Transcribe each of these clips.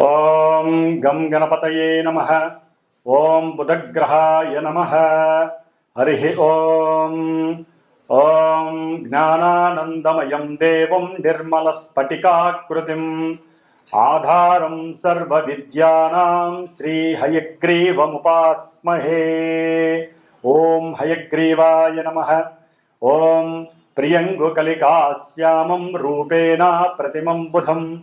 ఓం గం గణపతయే నమ. ఓం బుధగ్రహాయ నమ. హరి ఓం. ఓం జ్ఞానానందమయం దేవం నిర్మలస్ఫటికాకృతిం. ఆధారం సర్వ సర్వవిద్యానాం శ్రీహయగ్రీవముపాస్మహే. ఓం హయగ్రీవాయ నమ. ఓం ప్రియంగుకలికాశ్యామం రూపేణ ప్రతిమం బుధం.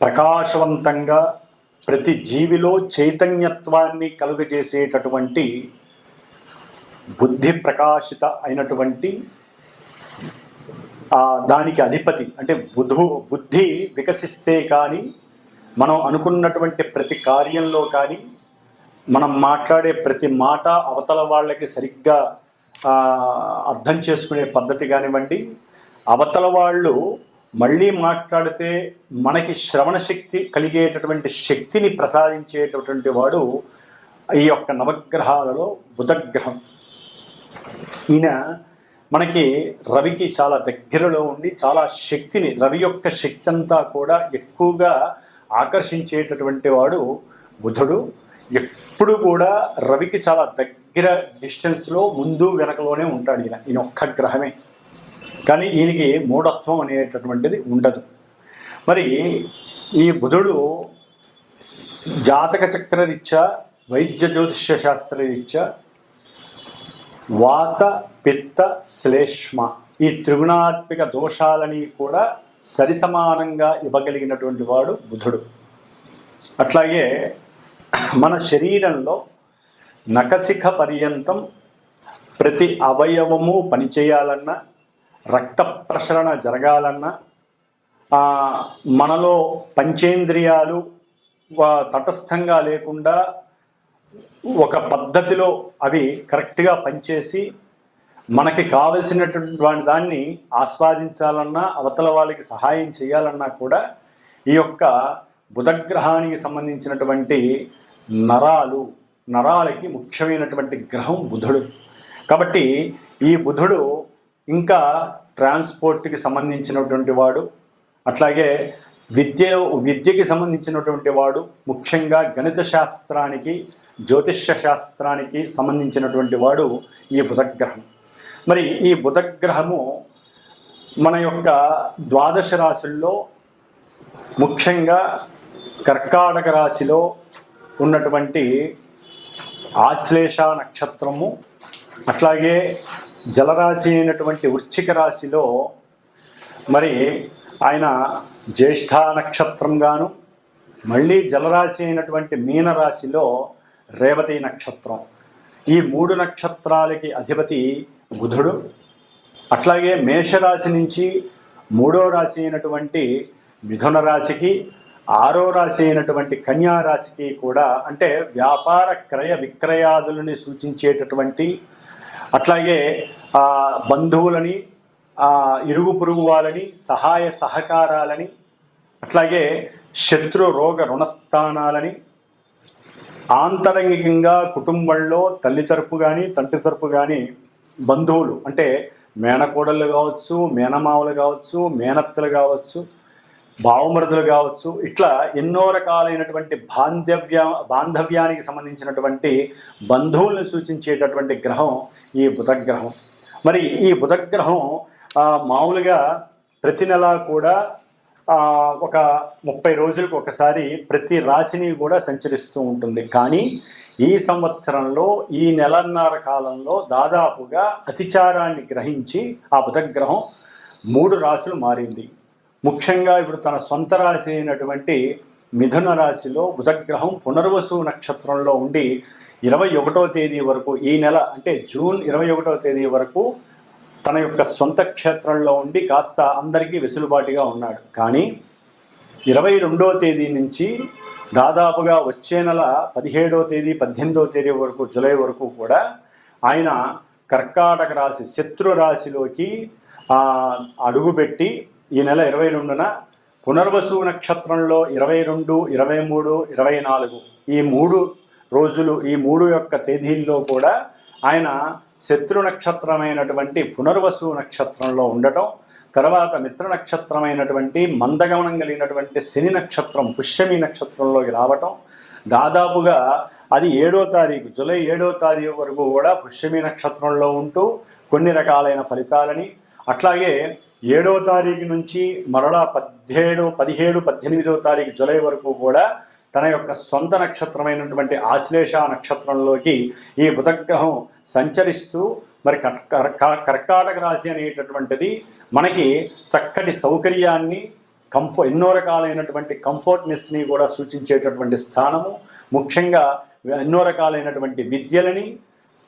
ప్రకాశవంతంగా ప్రతి జీవిలో చైతన్యత్వాన్ని కలుగజేసేటటువంటి బుద్ధి ప్రకాశిత అయినటువంటి దానికి అధిపతి అంటే బుధు బుద్ధి వికసిస్తే కానీ మనం అనుకున్నటువంటి ప్రతి కార్యంలో కానీ మనం మాట్లాడే ప్రతి మాట అవతల వాళ్ళకి సరిగ్గా అర్థం చేసుకునే పద్ధతి కానివ్వండి అవతల వాళ్ళు మళ్ళీ మాట్లాడితే మనకి శ్రవణ శక్తి కలిగేటటువంటి శక్తిని ప్రసాదించేటటువంటి వాడు ఈ యొక్క నవగ్రహాలలో బుధగ్రహం. ఈయన మనకి రవికి చాలా దగ్గరలో ఉండి చాలా శక్తిని రవి యొక్క శక్తి అంతా కూడా ఎక్కువగా ఆకర్షించేటటువంటి వాడు బుధుడు. ఎప్పుడు కూడా రవికి చాలా దగ్గర డిస్టెన్స్లో ముందు వెనకలోనే ఉంటాడు ఈయన ఈయన ఒక్క గ్రహమే. కానీ ఈయనకి మూఢత్వం అనేటటువంటిది ఉండదు. మరి ఈ బుధుడు జాతక చక్రరీత్యా వైద్య జ్యోతిష్య శాస్త్ర రీత్యా వాత పిత్త శ్లేష్మ ఈ త్రిగుణాత్మిక దోషాలని కూడా సరిసమానంగా ఇవ్వగలిగినటువంటి వాడు బుధుడు. అట్లాగే మన శరీరంలో నకశిఖ పర్యంతం ప్రతి అవయవము పనిచేయాలన్నా రక్త ప్రసరణ జరగాలన్నా మనలో పంచేంద్రియాలు తటస్థంగా లేకుండా ఒక పద్ధతిలో అవి కరెక్ట్గా పనిచేసి మనకి కావలసినటువంటి దాన్ని ఆస్వాదించాలన్నా అవతల వాళ్ళకి సహాయం చేయాలన్నా కూడా ఈ యొక్క బుధగ్రహానికి సంబంధించినటువంటి నరాలు నరాలకి ముఖ్యమైనటువంటి గ్రహం బుధుడు. కాబట్టి ఈ బుధుడు ఇంకా ట్రాన్స్పోర్ట్కి సంబంధించినటువంటి వాడు అట్లాగే విద్య విద్యకి సంబంధించినటువంటి వాడు ముఖ్యంగా గణిత శాస్త్రానికి జ్యోతిష్య శాస్త్రానికి సంబంధించినటువంటి వాడు ఈ బుధగ్రహం. మరి ఈ బుధగ్రహము మన యొక్క ద్వాదశ రాశుల్లో ముఖ్యంగా కర్కాటక రాశిలో ఉన్నటువంటి ఆశ్లేష నక్షత్రము అట్లాగే జలరాశి అయినటువంటి వృశ్చిక రాశిలో మరి ఆయన జ్యేష్ఠ నక్షత్రంగాను మళ్ళీ జలరాశి అయినటువంటి మీనరాశిలో రేవతి నక్షత్రం. ఈ మూడు నక్షత్రాలకి అధిపతి బుధుడు. అట్లాగే మేషరాశి నుంచి మూడో రాశి అయినటువంటి మిథున రాశికి ఆరో రాశి అయినటువంటి కన్యా రాశికి కూడా అంటే వ్యాపార క్రయ విక్రయాదులని సూచించేటటువంటి అట్లాగే బంధువులని ఇరుగు పొరుగు వాళ్ళని సహాయ సహకారాలని అట్లాగే శత్రు రోగ రుణస్థానాలని ఆంతరంగికంగా కుటుంబంలో తల్లి తరపు కానీ తండ్రి తరపు కానీ బంధువులు అంటే మేనకోడళ్ళు కావచ్చు మేనమావులు కావచ్చు మేనత్తలు కావచ్చు భావమృతులు కావచ్చు ఇట్లా ఎన్నో రకాలైనటువంటి బాంధవ్య బాంధవ్యానికి సంబంధించినటువంటి బంధువుల్ని సూచించేటటువంటి గ్రహం ఈ బుధగ్రహం. మరి ఈ బుధగ్రహం మామూలుగా ప్రతి నెల కూడా ఒక ముప్పై రోజులకు ఒకసారి ప్రతి రాశిని కూడా సంచరిస్తూ ఉంటుంది. కానీ ఈ సంవత్సరంలో ఈ నెలన్నర కాలంలో దాదాపుగా అతిచారాన్ని గ్రహించి ఆ బుధగ్రహం మూడు రాశులు మారింది. ముఖ్యంగా ఇప్పుడు తన సొంత రాశి అయినటువంటి మిథున రాశిలో బుధగ్రహం పునర్వసు నక్షత్రంలో ఉండి ఇరవై ఒకటో తేదీ వరకు ఈ నెల అంటే జూన్ ఇరవై ఒకటో తేదీ వరకు తన యొక్క సొంత క్షేత్రంలో ఉండి కాస్త అందరికీ వెసులుబాటుగా ఉన్నాడు. కానీ ఇరవై రెండో తేదీ నుంచి దాదాపుగా వచ్చే నెల పదిహేడో తేదీ పద్దెనిమిదో తేదీ వరకు జూలై వరకు కూడా ఆయన కర్కాటక రాశి శత్రు రాశిలోకి అడుగుపెట్టి ఈ నెల ఇరవై రెండున పునర్వసు నక్షత్రంలో ఇరవై రెండు ఇరవై మూడు ఇరవై నాలుగు ఈ మూడు రోజులు ఈ మూడు యొక్క తేదీల్లో కూడా ఆయన శత్రు నక్షత్రమైనటువంటి పునర్వసు నక్షత్రంలో ఉండటం తర్వాత మిత్ర నక్షత్రమైనటువంటి మందగమనం కలిగినటువంటి శని నక్షత్రం పుష్యమి నక్షత్రంలోకి రావటం దాదాపుగా అది ఏడో తారీఖు జూలై ఏడో తారీఖు వరకు కూడా పుష్యమి నక్షత్రంలో ఉంటూ కొన్ని రకాలైన ఫలితాలని అట్లాగే ఏడవ తారీఖు నుంచి మరలా పదిహేడు పదిహేడు పద్దెనిమిదో తారీఖు జులై వరకు కూడా తన యొక్క సొంత నక్షత్రమైనటువంటి ఆశ్లేష నక్షత్రంలోకి ఈ బుధగ్రహం సంచరిస్తూ మరి కర్- కర్కాటక రాశి అనేటటువంటిది మనకి చక్కటి సౌకర్యాన్ని కంఫో ఎన్నో రకాలైనటువంటి కంఫర్ట్నెస్ని కూడా సూచించేటటువంటి స్థానము. ముఖ్యంగా ఎన్నో రకాలైనటువంటి విద్యలని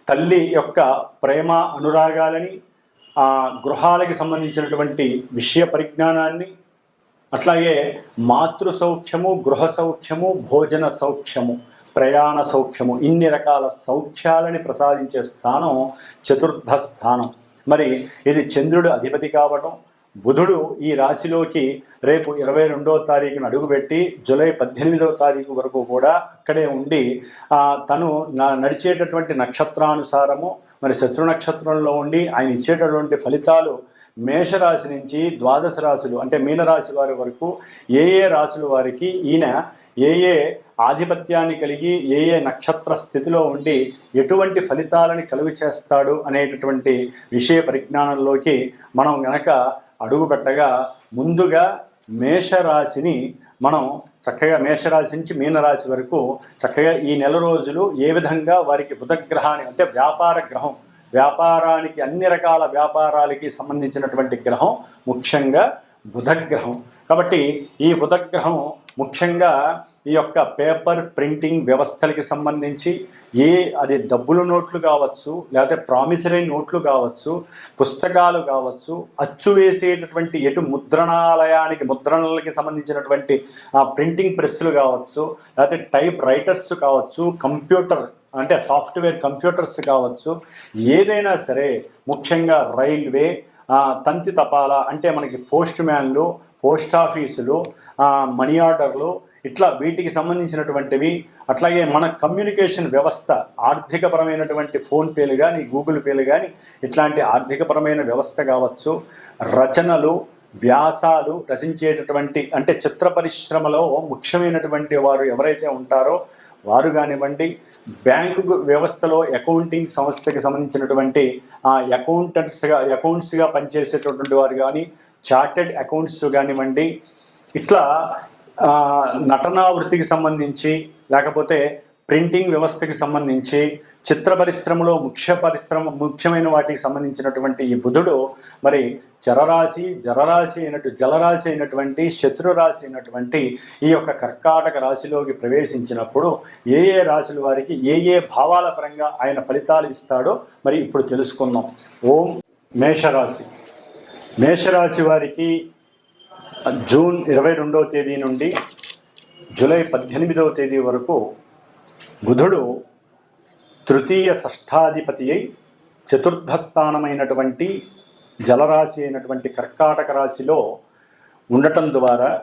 తల్లి యొక్క ప్రేమ అనురాగాలని ఆ గృహాలకి సంబంధించినటువంటి విషయ పరిజ్ఞానాన్ని అట్లాగే మాతృ సౌఖ్యము గృహ సౌఖ్యము భోజన సౌఖ్యము ప్రయాణ సౌఖ్యము ఇన్ని రకాల సౌఖ్యాలని ప్రసాదించే స్థానం చతుర్థ స్థానం. మరి ఇది చంద్రుడు అధిపతి కావటం బుధుడు ఈ రాశిలోకి రేపు ఇరవై రెండవ తారీఖున అడుగుపెట్టి జూలై పద్దెనిమిదవ తారీఖు వరకు కూడా అక్కడే ఉండి తను నడిచేటటువంటి నక్షత్రానుసారము మరి శత్రు నక్షత్రంలో ఉండి ఆయన ఇచ్చేటటువంటి ఫలితాలు మేషరాశి నుంచి ద్వాదశ రాశులు అంటే మీనరాశి వారి వరకు ఏ ఏ రాశుల వారికి ఈయన ఏ ఏ ఆధిపత్యాన్ని కలిగి ఏ ఏ నక్షత్ర స్థితిలో ఉండి ఎటువంటి ఫలితాలని కలుగు చేస్తాడు అనేటటువంటి విషయ పరిజ్ఞానంలోకి మనం గనక అడుగుపెట్టగా ముందుగా మేషరాశిని మనం చక్కగా మేషరాశి నుంచి మీనరాశి వరకు చక్కగా ఈ నెల రోజులు ఏ విధంగా వారికి బుధగ్రహాన్ని అంటే వ్యాపార గ్రహం వ్యాపారానికి అన్ని రకాల వ్యాపారాలకి సంబంధించినటువంటి గ్రహం ముఖ్యంగా బుధగ్రహం. కాబట్టి ఈ బుధగ్రహం ముఖ్యంగా ఈ యొక్క పేపర్ ప్రింటింగ్ వ్యవస్థలకి సంబంధించి ఏ అది డబ్బుల నోట్లు కావచ్చు లేకపోతే ప్రామిసరీ నోట్లు కావచ్చు పుస్తకాలు కావచ్చు అచ్చు వేసేటటువంటి ఎటు ముద్రణాలయానికి ముద్రణలకి సంబంధించినటువంటి ఆ ప్రింటింగ్ ప్రెస్సులు కావచ్చు లేకపోతే టైప్ రైటర్స్ కావచ్చు కంప్యూటర్ అంటే సాఫ్ట్వేర్ కంప్యూటర్స్ కావచ్చు ఏదైనా సరే ముఖ్యంగా రైల్వే తంతి తపాలా అంటే మనకి పోస్ట్ మ్యాన్లు పోస్ట్ ఆఫీసులు మనీ ఆర్డర్లు ఇట్లా వీటికి సంబంధించినటువంటివి అట్లాగే మన కమ్యూనికేషన్ వ్యవస్థ ఆర్థికపరమైనటువంటి ఫోన్పేలు కానీ గూగుల్ పేలు కానీ ఇట్లాంటి ఆర్థికపరమైన వ్యవస్థ కావచ్చు రచనలు వ్యాసాలు రచించేటటువంటి అంటే చిత్ర పరిశ్రమలో ముఖ్యమైనటువంటి వారు ఎవరైతే ఉంటారో వారు కానివ్వండి బ్యాంకు వ్యవస్థలో అకౌంటింగ్ సంస్థకి సంబంధించినటువంటి ఆ అకౌంటెంట్స్గా అకౌంట్స్గా పనిచేసేటటువంటి వారు కానీ చార్టెడ్ అకౌంట్స్ కానివ్వండి ఇట్లా నటనా వృత్తికి సంబంధించి లేకపోతే ప్రింటింగ్ వ్యవస్థకి సంబంధించి చిత్ర పరిశ్రమలో ముఖ్య పరిశ్రమ ముఖ్యమైన వాటికి సంబంధించినటువంటి ఈ బుధుడు మరి చరరాశి జరరాశి అయినట్టు జలరాశి అయినటువంటి శత్రురాశి అయినటువంటి ఈ యొక్క కర్కాటక రాశిలోకి ప్రవేశించినప్పుడు ఏ ఏ రాశుల వారికి ఏ ఏ భావాల పరంగా ఆయన ఫలితాలు ఇస్తాడో మరి ఇప్పుడు తెలుసుకుందాం. ఓం మేషరాశి. మేషరాశి వారికి జూన్ ఇరవై రెండవ తేదీ నుండి జూలై పద్దెనిమిదవ తేదీ వరకు బుధుడు తృతీయ షష్ఠాధిపతి అయి చతుర్థ స్థానమైనటువంటి జలరాశి అయినటువంటి కర్కాటక రాశిలో ఉండటం ద్వారా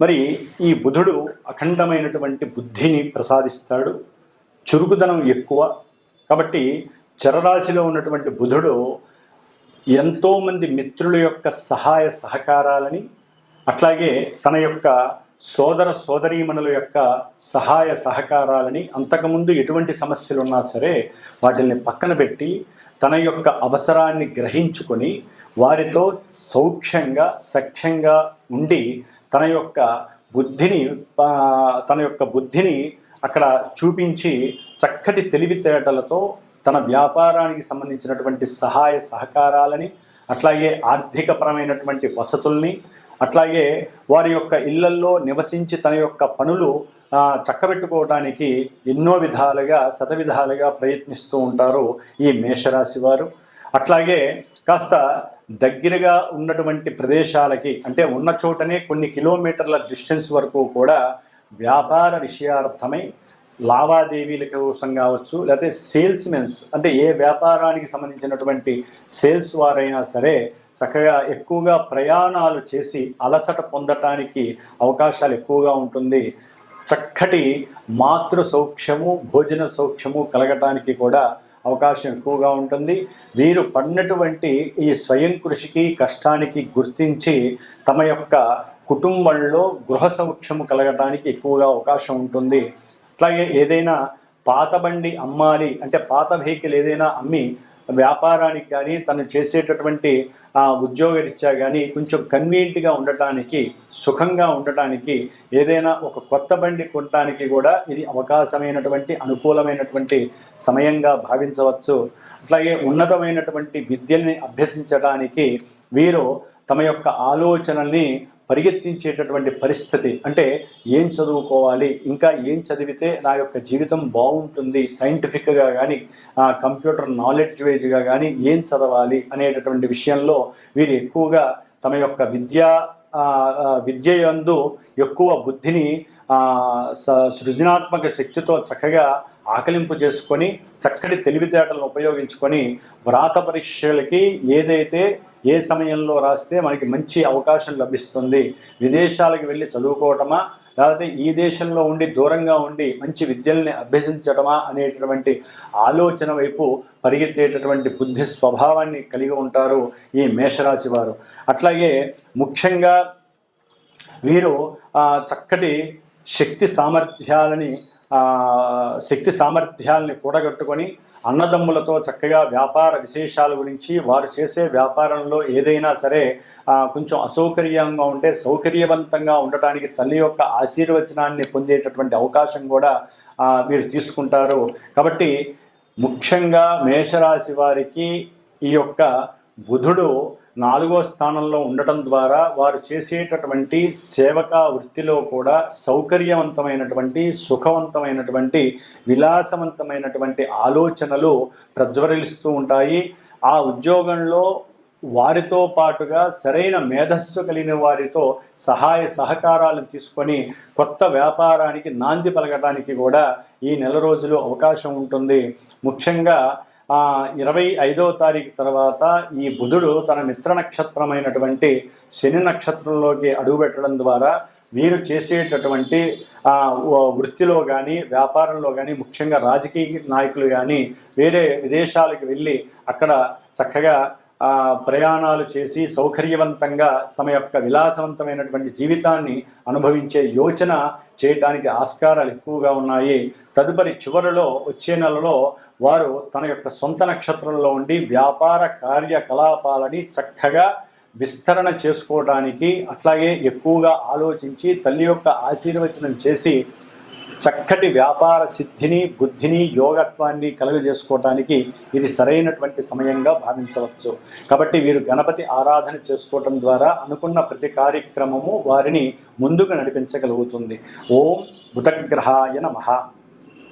మరి ఈ బుధుడు అఖండమైనటువంటి బుద్ధిని ప్రసాదిస్తాడు. చురుకుదనం ఎక్కువ. కాబట్టి చరరాశిలో ఉన్నటువంటి బుధుడు ఎంతోమంది మిత్రుల యొక్క సహాయ సహకారాలని అట్లాగే తన యొక్క సోదర సోదరీమణుల యొక్క సహాయ సహకారాలని అంతకుముందు ఎటువంటి సమస్యలు ఉన్నా సరే వాటిని పక్కన పెట్టి తన యొక్క అవసరాన్ని గ్రహించుకొని వారితో సౌఖ్యంగా సఖ్యంగా ఉండి తన యొక్క బుద్ధిని తన యొక్క బుద్ధిని అక్కడ చూపించి చక్కటి తెలివితేటలతో తన వ్యాపారానికి సంబంధించినటువంటి సహాయ సహకారాలని అట్లాగే ఆర్థికపరమైనటువంటి వసతుల్ని అట్లాగే వారి యొక్క ఇళ్ళల్లో నివసించి తన యొక్క పనులు చక్కబెట్టుకోవడానికి ఎన్నో విధాలుగా శతవిధాలుగా ప్రయత్నిస్తూ ఉంటారు ఈ మేషరాశి వారు. అట్లాగే కాస్త దగ్గరగా ఉన్నటువంటి ప్రదేశాలకి అంటే ఉన్న చోటనే కొన్ని కిలోమీటర్ల డిస్టెన్స్ వరకు కూడా వ్యాపార విషయార్థమై లావాదేవీల కోసం కావచ్చు లేకపోతే సేల్స్ మెన్స్ అంటే ఏ వ్యాపారానికి సంబంధించినటువంటి సేల్స్ వారైనా సరే చక్కగా ఎక్కువగా ప్రయాణాలు చేసి అలసట పొందటానికి అవకాశాలు ఎక్కువగా ఉంటుంది. చక్కటి మాతృ సౌఖ్యము భోజన సౌఖ్యము కలగటానికి కూడా అవకాశం ఎక్కువగా ఉంటుంది. వీరు పడినటువంటి ఈ స్వయం కృషికి కష్టానికి గుర్తించి తమ యొక్క కుటుంబంలో గృహ సౌఖ్యము కలగటానికి ఎక్కువగా అవకాశం ఉంటుంది. అట్లాగే ఏదైనా పాత బండి అమ్మాలి అంటే పాత వెహికల్ ఏదైనా అమ్మి వ్యాపారానికి కానీ తను చేసేటటువంటి ఉద్యోగ ఉద్యోగరీత్యా కానీ కొంచెం కన్వీనియంట్గా ఉండటానికి సుఖంగా ఉండటానికి ఏదైనా ఒక కొత్త బండి కొనడానికి కూడా ఇది అవకాశమైనటువంటి అనుకూలమైనటువంటి సమయంగా భావించవచ్చు. అట్లాగే ఉన్నతమైనటువంటి విద్యల్ని అభ్యసించడానికి వీరు తమ యొక్క ఆలోచనల్ని పరిగెత్తించేటటువంటి పరిస్థితి. అంటే ఏం చదువుకోవాలి? ఇంకా ఏం చదివితే నా యొక్క జీవితం బాగుంటుంది? సైంటిఫిక్గా కానీ కంప్యూటర్ నాలెడ్జ్ వేజ్గా కానీ ఏం చదవాలి అనేటటువంటి విషయంలో వీరు ఎక్కువగా తమ యొక్క విద్యా విద్య యందు ఎక్కువ బుద్ధిని స- సృజనాత్మక శక్తితో చక్కగా ఆకలింపు చేసుకొని చక్కటి తెలివితేటలను ఉపయోగించుకొని వ్రాత పరీక్షలకి ఏదైతే ఏ సమయంలో రాస్తే మనకి మంచి అవకాశం లభిస్తుంది? విదేశాలకు వెళ్ళి చదువుకోవటమా? లేకపోతే ఈ దేశంలో ఉండి దూరంగా ఉండి మంచి విద్యల్ని అభ్యసించడమా అనేటటువంటి ఆలోచన వైపు పరిగెత్తేటటువంటి బుద్ధి స్వభావాన్ని కలిగి ఉంటారు ఈ మేషరాశి వారు. అట్లాగే ముఖ్యంగా వీరు చక్కటి శక్తి సామర్థ్యాలని శక్తి సామర్థ్యాలని కూడగట్టుకొని అన్నదమ్ములతో చక్కగా వ్యాపార విశేషాల గురించి వారు చేసే వ్యాపారంలో ఏదైనా సరే కొంచెం అసౌకర్యంగా ఉంటే సౌకర్యవంతంగా ఉండటానికి తల్లి యొక్క ఆశీర్వచనాన్ని పొందేటటువంటి అవకాశం కూడా మీరు తీసుకుంటారు. కాబట్టి ముఖ్యంగా మేషరాశి వారికి ఈ యొక్క బుధుడు నాలుగో స్థానంలో ఉండటం ద్వారా వారు చేసేటటువంటి సేవకా వృత్తిలో కూడా సౌకర్యవంతమైనటువంటి సుఖవంతమైనటువంటి విలాసవంతమైనటువంటి ఆలోచనలు ప్రజ్వరిస్తూ ఉంటాయి. ఆ ఉద్యోగంలో వారితో పాటుగా సరైన మేధస్సు కలిగిన వారితో సహాయ సహకారాలను తీసుకొని కొత్త వ్యాపారానికి నాంది పలకడానికి కూడా ఈ నెల రోజులు అవకాశం ఉంటుంది. ముఖ్యంగా ఇరవై ఐదవ తారీఖు తర్వాత ఈ బుధుడు తన మిత్ర నక్షత్రమైనటువంటి శని నక్షత్రంలోకి అడుగుపెట్టడం ద్వారా వీరు చేసేటటువంటి ఆ, వృత్తిలో కానీ వ్యాపారంలో కానీ ముఖ్యంగా రాజకీయ నాయకులు కానీ వేరే విదేశాలకు వెళ్ళి అక్కడ చక్కగా ప్రయాణాలు చేసి సౌకర్యవంతంగా తమ యొక్క విలాసవంతమైనటువంటి జీవితాన్ని అనుభవించే యోచన చేయడానికి ఆస్కారాలు ఎక్కువగా ఉన్నాయి. తదుపరి చివరిలో వచ్చే నెలలో వారు తన యొక్క సొంత నక్షత్రంలో ఉండి వ్యాపార కార్యకలాపాలని చక్కగా విస్తరణ చేసుకోవడానికి అట్లాగే ఎక్కువగా ఆలోచించి తల్లి యొక్క ఆశీర్వచనం చేసి చక్కటి వ్యాపార సిద్ధిని బుద్ధిని యోగత్వాన్ని కలుగజేసుకోవటానికి ఇది సరైనటువంటి సమయంగా భావించవచ్చు. కాబట్టి వీరు గణపతి ఆరాధన చేసుకోవటం ద్వారా అనుకున్న ప్రతి కార్యక్రమము వారిని ముందుకు నడిపించగలుగుతుంది. ఓం బుధగ్రహాయ నమ.